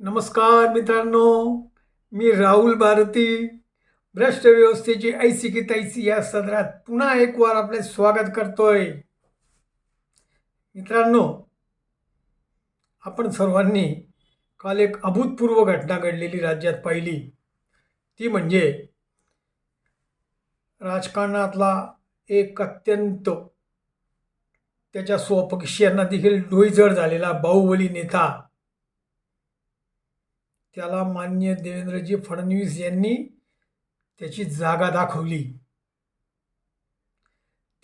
नमस्कार मित्रांनो मी राहुल भारती. भ्रष्ट व्यवस्थेची ऐसी की तैसी या सदरात पुन्हा एक वार आपले स्वागत करतोय. मित्रांनो आपण सर्वांनी काल एक अभूतपूर्व घटना घडलेली राज्यात पाहिली. ती म्हणजे राजकारणातला एक अत्यंत त्याच्या स्वपक्षीयांना देखील डोईजड झालेला बाहुबली नेता त्याला मान्य देवेंद्रजी फडणवीस यांनी त्याची जागा दाखवली.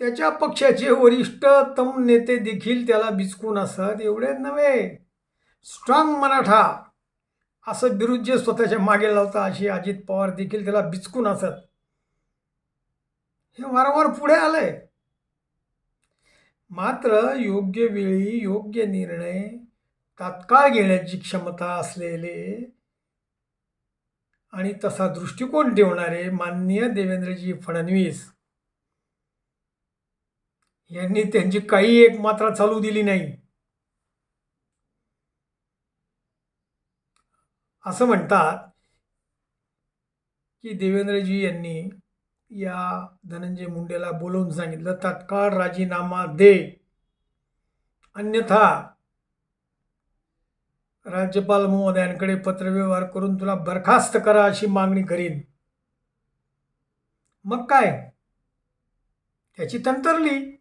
त्याच्या पक्षाचे वरिष्ठतम नेते देखील त्याला बिचकून असत एवढे नव्हे. स्ट्रॉंग मराठा असं बिरुद जे स्वतःच्या मागे लावता अशी अजित पवार देखील त्याला बिचकून असत हे वारंवार पुढे आलंय. मात्र योग्य वेळी योग्य निर्णय तात्काळ घेण्याची क्षमता असलेले आणि तसा दृष्टिकोन ठेवणारे माननीय देवेंद्रजी फडणवीस यांनी त्यांची काही एक मात्रा चालू दिली नाही. असं म्हणतात की देवेंद्रजी यांनी या धनंजय मुंडेला बोलवून सांगितलं तात्काळ राजीनामा दे. अन्यथा राज्यपाल महोदयांकडे पत्रव्यवहार करून तुला बरखास्त करा अशी मागणी करीन. मग काय? त्याची तंतरली.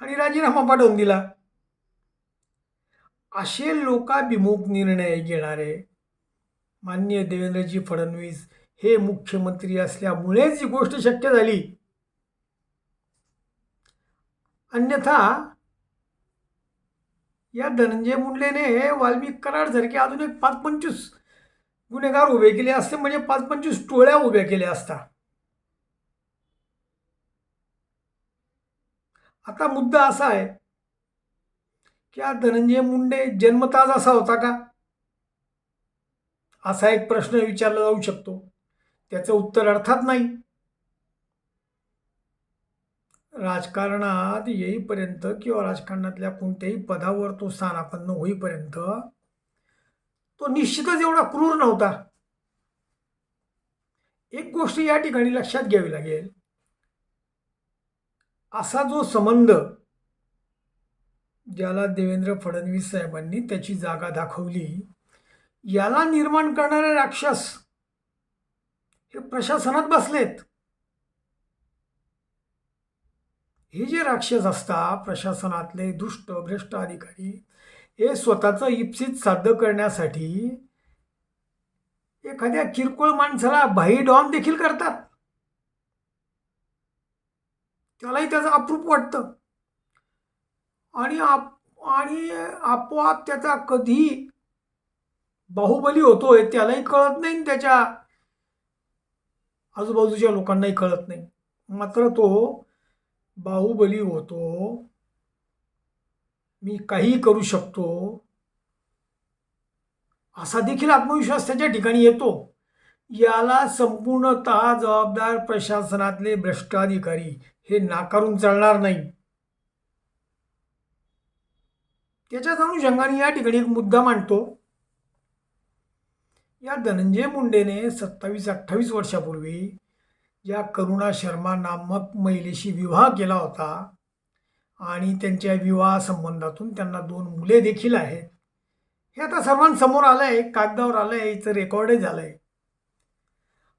आणि राजीनामा पाठवून दिला. असे लोकाभिमुख निर्णय घेणारे माननीय देवेंद्रजी फडणवीस हे मुख्यमंत्री असल्यामुळेच ही गोष्ट शक्य झाली. अन्यथा या धनंजय मुंडेने वाल्मिक कराडसारखे अजून एक पाच पंचवीस गुन्हेगार उभे केले असते म्हणजे पाच पंचवीस टोळ्या उभ्या केल्या असता. आता मुद्दा असा आहे की हा धनंजय मुंडे जन्मताज असा होता का? असा एक प्रश्न विचारला जाऊ शकतो. त्याचं उत्तर अर्थात नाही. राजकारणात येईपर्यंत किंवा राजकारणातल्या कोणत्याही पदावर तो स्थानापन्न होईपर्यंत तो निश्चितच एवढा क्रूर नव्हता. एक गोष्ट या ठिकाणी लक्षात घ्यावी लागेल. असा जो संबंध ज्याला देवेंद्र फडणवीस साहेबांनी त्याची जागा दाखवली याला निर्माण करणारे राक्षस हे प्रशासनात बसलेत. हे जे राक्षस असतात प्रशासनातले दुष्ट भ्रष्ट अधिकारी हे स्वतःचं इप्सित साध्य करण्यासाठी एखाद्या किरकोळ माणसाला भाई डॉन देखील करतात. त्यालाही त्याचं अप्रूप वाटतं. आणि आप आणि आपोआप त्याचा कधी बाहुबली होतोय त्यालाही कळत नाही आणि त्याच्या आजूबाजूच्या लोकांनाही कळत नाही. मात्र तो बाहुबली होतो. मी काही करू शकतो. असा देखील आत्मविश्वास त्याच्या ठिकाणी येतो. याला संपूर्णत जबाबदार प्रशासनातले भ्रष्टाधिकारी हे नाकारून चालणार नाही. त्याच्याच अनुषंगाने या ठिकाणी एक मुद्दा मांडतो. या धनंजय मुंडेने सत्तावीस अठ्ठावीस वर्षापूर्वी ज्या करुणा शर्मा नामक महिलेशी विवाह केला होता. आणि त्यांच्या विवाह संबंधातून त्यांना दोन मुले देखील आहेत. हे आता सर्वांसमोर आलं आहे कागदावर आलं आहे याचं रेकॉर्डही झालं आहे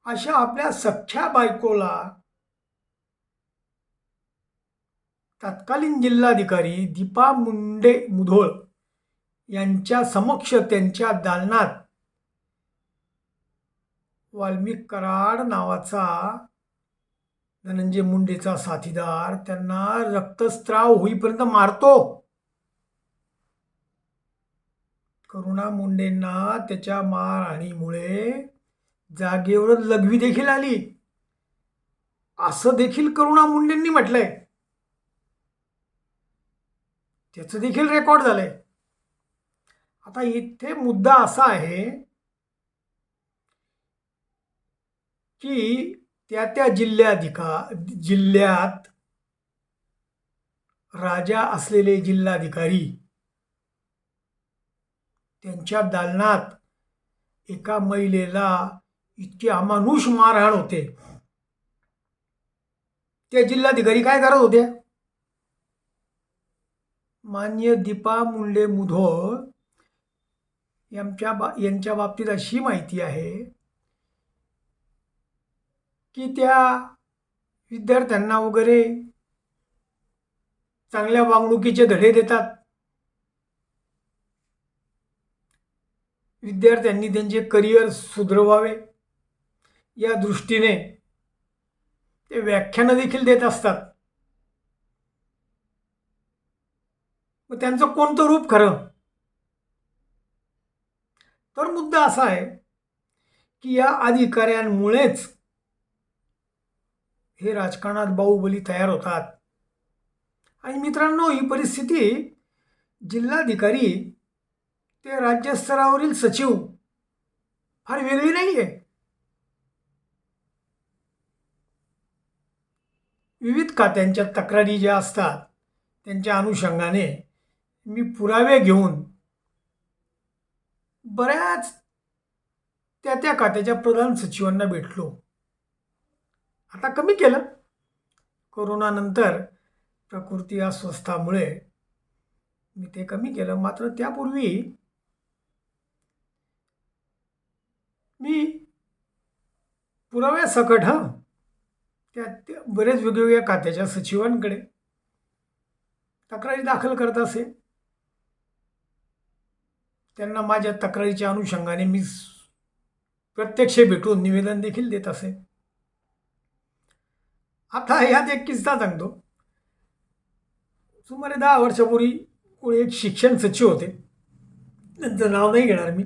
अशा आपल्या सख्ख्या बायकोला तत्कालीन जिल्हाधिकारी दीपा मुंडे मुधोळ यांच्या समक्ष त्यांच्या दालनात वाल्मिक कराड नावाचा धनंजय मुंडेचा साथीदार त्यांना रक्तस्त्राव होईपर्यंत मारतो. करुणा मुंडेंना त्याच्या मारहाणीमुळे जागेवर लघवी देखील आली. असं देखील करुणा मुंडेंनी म्हटलंय. त्याचं देखील रेकॉर्ड झालंय. आता इथे मुद्दा असा आहे की त्या त्या जिल्ह्याधिका जिल्ह्यात राजा असलेले जिल्हाधिकारी त्यांच्या दालनात एका महिलेला इतके अमानुष मारहाण होते. त्या जिल्हाधिकारी काय करत होत्या? मान्य दीपा मुंडे मुधोळ यांच्या बा यांच्या बाबतीत अशी माहिती आहे की त्या विद्यार्थ्यांना वगैरे चांगल्या वागणुकीचे धडे देतात. विद्यार्थ्यांनी त्यांचे करिअर सुधरवावे. या दृष्टीने ते व्याख्यानं देखील देत असतात. मग त्यांचं कोणतं रूप खरं? तर मुद्दा असा आहे की या अधिकाऱ्यांमुळेच हे राजकारणात बाहुबली तयार होतात. आणि मित्रांनो ही परिस्थिती जिल्हाधिकारी ते राज्यस्तरावरील सचिव फार वेगळी नाही आहे विविध खात्यांच्या तक्रारी ज्या असतात त्यांच्या अनुषंगाने मी पुरावे घेऊन बऱ्याच त्या त्या खात्याच्या प्रधान सचिवांना भेटलो. आता कमी केलं. कोरोनानंतर प्रकृती अस्वस्थामुळे मी ते कमी केलं. मात्र त्यापूर्वी मी पुराव्यासकट हां त्या बरेच वेगवेगळ्या खात्याच्या सचिवांकडे तक्रारी दाखल करत असे त्यांना माझ्या तक्रारीच्या अनुषंगाने मी प्रत्यक्ष भेटून निवेदन देखील देत असे आता ह्यात एक किस्सा सांगतो. सुमारे दहा वर्षापूर्वी कोणी एक शिक्षण सचिव होते. त्यांचं नाव नाही घेणार मी.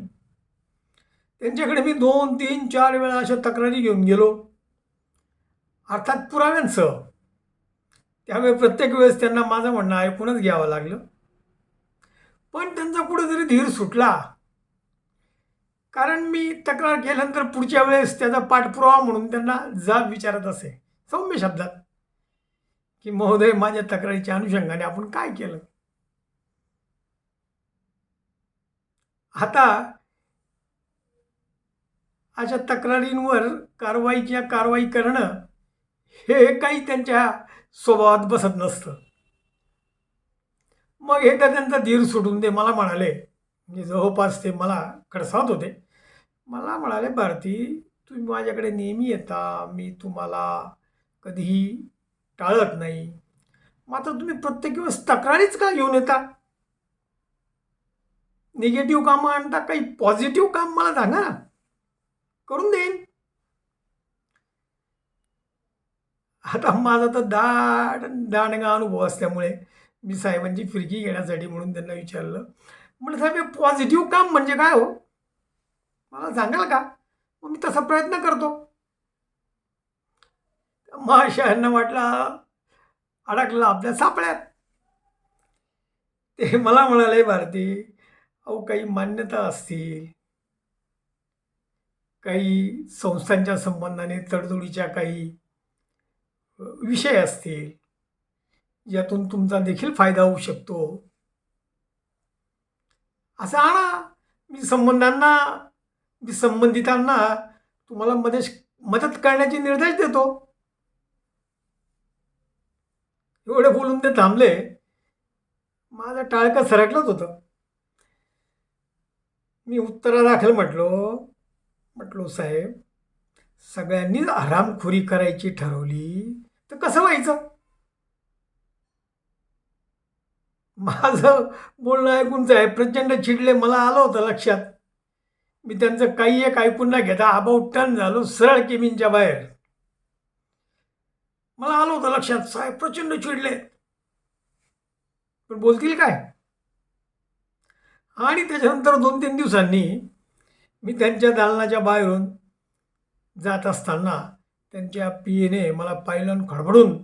त्यांच्याकडे मी दोन तीन चार वेळा अशा तक्रारी घेऊन गेलो. अर्थात पुराव्यांसह. त्यामुळे प्रत्येक वेळेस त्यांना माझं म्हणणं ऐकूनच घ्यावं लागलं. पण त्यांचा कुठेतरी धीर सुटला. कारण मी तक्रार केल्यानंतर पुढच्या वेळेस त्याचा पाठपुरावा म्हणून त्यांना जाब विचारत असे. सौम्य शब्दात की महोदय माझ्या तक्रारीच्या अनुषंगाने आपण काय केलं? आता अशा तक्रारींवर कारवाई किंवा कारवाई करणं हे काही त्यांच्या स्वभावात बसत नसतं. मग एकदा त्यांचा धीर सुटून ते मला म्हणाले. म्हणजे जवळपास ते मला खडसावत होते. मला म्हणाले भारती तुम्ही माझ्याकडे नेहमी येता मी तुम्हाला कधीही टाळत नाही. मात्र तुम्ही प्रत्येक वेळेस तक्रारीच का घेऊन येता? निगेटिव्ह कामं आणता काही पॉझिटिव्ह काम मला सांगा ना. करून देईन. आता माझा तर दाट दांडगा अनुभव असल्यामुळे मी साहेबांची फिरकी घेण्यासाठी म्हणून त्यांना विचारलं. म्हटलं साहेब हे पॉझिटिव्ह काम म्हणजे काय हो? मला सांगाल का? मग मी तसा प्रयत्न करतो. महाशयांना वाटलं अडकला आपल्या सापळ्यात. ते मला म्हणाले भारती अहो काही मान्यता असतील. काही संस्थांच्या संबंधाने तडजोडीच्या काही विषय असतील यातून तुमचा देखील फायदा होऊ शकतो. असं आणा. मी संबंधांना मी संबंधितांना तुम्हाला मदत मदत करण्याचे निर्देश देतो. एवढे बोलून ते थांबले. माझा टाळका सरकलंच होतं. मी उत्तरादाखल म्हटलो म्हटलो साहेब सगळ्यांनीच आरामखोरी करायची ठरवली तर कसं व्हायचं? माझं बोलणं ऐकून साहेब प्रचंड चिडले मला आलं होतं लक्षात. मी त्यांचं काही एक ऐकून न घेता अबाउट टन झालो सरळ केबिनच्या बाहेर. मला आलं होतं लक्षात. साहेब प्रचंड चिडले. पण बोलतील काय? आणि त्याच्यानंतर दोन तीन दिवसांनी मी त्यांच्या दालनाच्या बाहेरून जात असताना त्यांच्या पीएने मला पाहिलं खडबडून.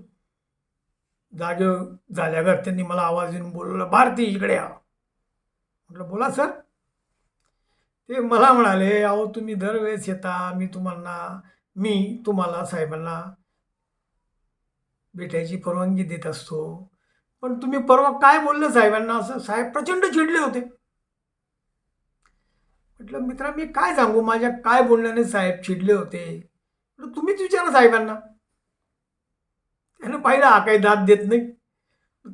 जागे झाल्यावर त्यांनी मला आवाज देऊन बोलवलं भारती इकडे या. म्हटलं बोला सर. ते मला म्हणाले अहो तुम्ही दरवेळेस येता मी तुम्हाला मी तुम्हाला साहेबांना भेटायची परवानगी देत असतो. पण तुम्ही परवा काय बोललं साहेबांना? असं साहेब प्रचंड चिडले होते. म्हटलं मित्रा मी काय सांगू? माझ्या काय बोलण्याने साहेब चिडले होते. म्हटलं तुम्हीच विचारा साहेबांना. त्यानं पाहिलं हा काही दाद देत नाही.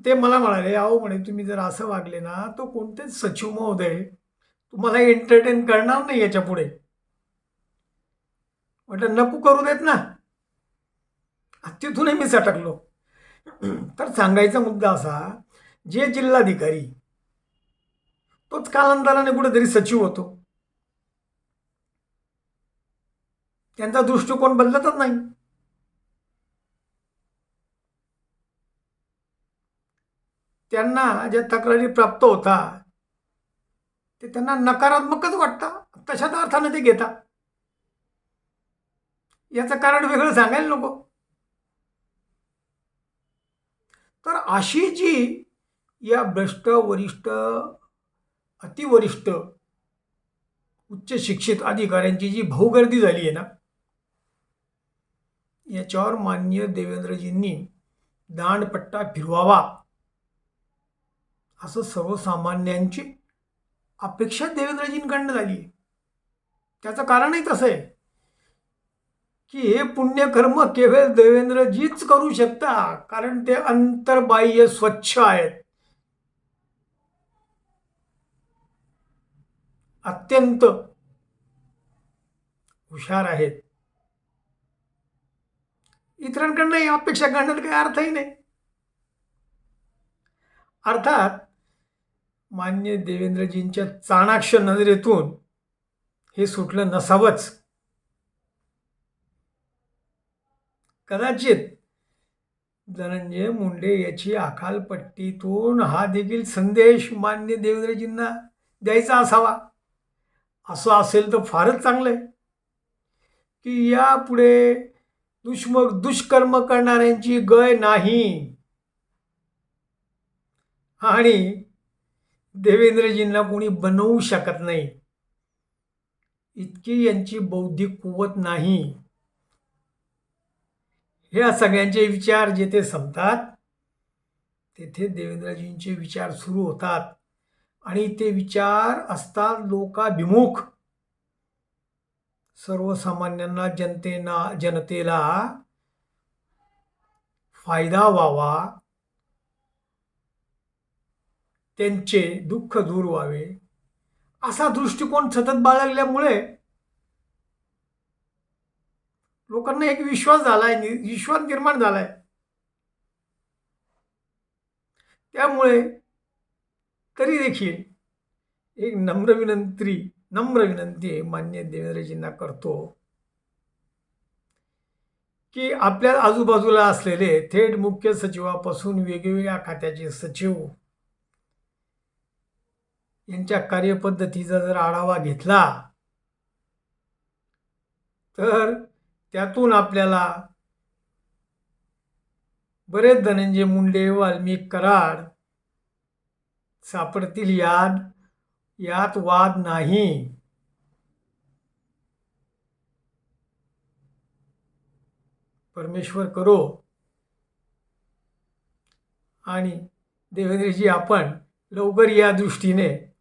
ते मला म्हणाले अहो म्हणे तुम्ही जर असं वागले ना तो कोणतेच सचिव महोदय तुम्हाला एंटरटेन करणार नाही याच्यापुढे. म्हटलं नको करू देत ना. तिथूनही मी सटकलो. तर सांगायचा मुद्दा असा जे जिल्हाधिकारी तोच कालांतराने कुठेतरी सचिव होतो. त्यांचा दृष्टिकोन बदलतच नाही. त्यांना ज्या तक्रारी प्राप्त होता ते त्यांना नकारात्मकच वाटतं. तशाच अर्थाने ते घेता याचं कारण वेगळं सांगायला नको तर अशी जी या भ्रष्ट वरिष्ठ अतिवरिष्ठ उच्च शिक्षित अधिकाऱ्यांची जी भाऊगर्दी झाली आहे ना याच्यावर मान्य देवेंद्रजींनी दांडपट्टा फिरवावा असं सर्वसामान्यांची अपेक्षा देवेंद्रजींकडनं झाली त्याचं कारणही तसं आहे. की हे पुण्यकर्म केवळ देवेंद्रजीच करू शकता कारण ते अंतर्बाह्य स्वच्छ आहेत. अत्यंत हुशार आहेत. इतरांकडनं ही अपेक्षा करण्यात काही अर्थही नाही. अर्थात मान्य देवेंद्रजींच्या चाणाक्ष नजरेतून हे सुटलं नसावंच. कदाचित. धनंजय मुंडे याची अकालपट्टीतून हा देखील संदेश मान्य देवेंद्रजींना द्यायचा असावा. असं असेल तर फारच चांगलं आहे. की यापुढे दुष्म दुष्कर्म करणाऱ्यांची गय नाही. आणि देवेंद्रजींना कोणी बनवू शकत नाही. इतकी यांची बौद्धिक कुवत नाही. ह्या सगळ्यांचे विचार जेथे संपतात तेथे देवेंद्रजींचे विचार सुरू होतात. आणि ते विचार असतात लोकाभिमुख. सर्वसामान्यांना जनतेना जनतेला फायदा व्हावा. त्यांचे दुःख दूर व्हावे. असा दृष्टिकोन सतत बाळगल्यामुळे लोकांना एक विश्वास झाला आहे विश्वास निर्माण झालाय. त्यामुळे तरी देखील एक नम्र विनंती नम्र विनंती मान्य देवेंद्रजींना करतो की आपल्या आजूबाजूला असलेले थेट मुख्य सचिवापासून वेगवेगळ्या खात्याचे सचिव यांच्या कार्यपद्धतीचा जर आढावा घेतला तर त्यातून आपल्याला बरेच धनंजय मुंडे वाल्मिक कराड सापडतील. याद यात वाद नाही. परमेश्वर करो. आणि देवेंद्रजी आपण लवकर या दृष्टीने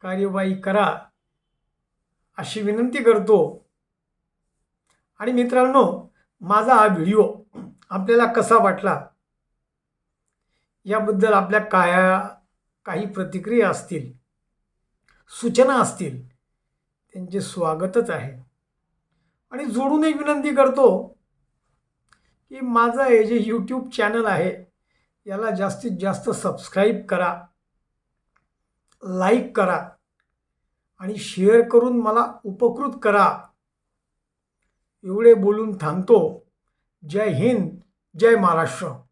कार्यवाही करा. अशी विनंती करतो. आणि मित्रांनो माझा हा व्हिडिओ आपल्याला कसा वाटला? याबद्दल आपल्या काय काही प्रतिक्रिया असतील सूचना असतील त्यांचे स्वागतच आहे. आणि जोडून एक विनंती करतो की माझं हे जे यूट्यूब चॅनल आहे याला जास्तीत जास्त सबस्क्राईब करा लाईक करा. आणि शेअर करून मला उपकृत करा. एवढे बोलून थांबतो. जय हिंद जय महाराष्ट्र.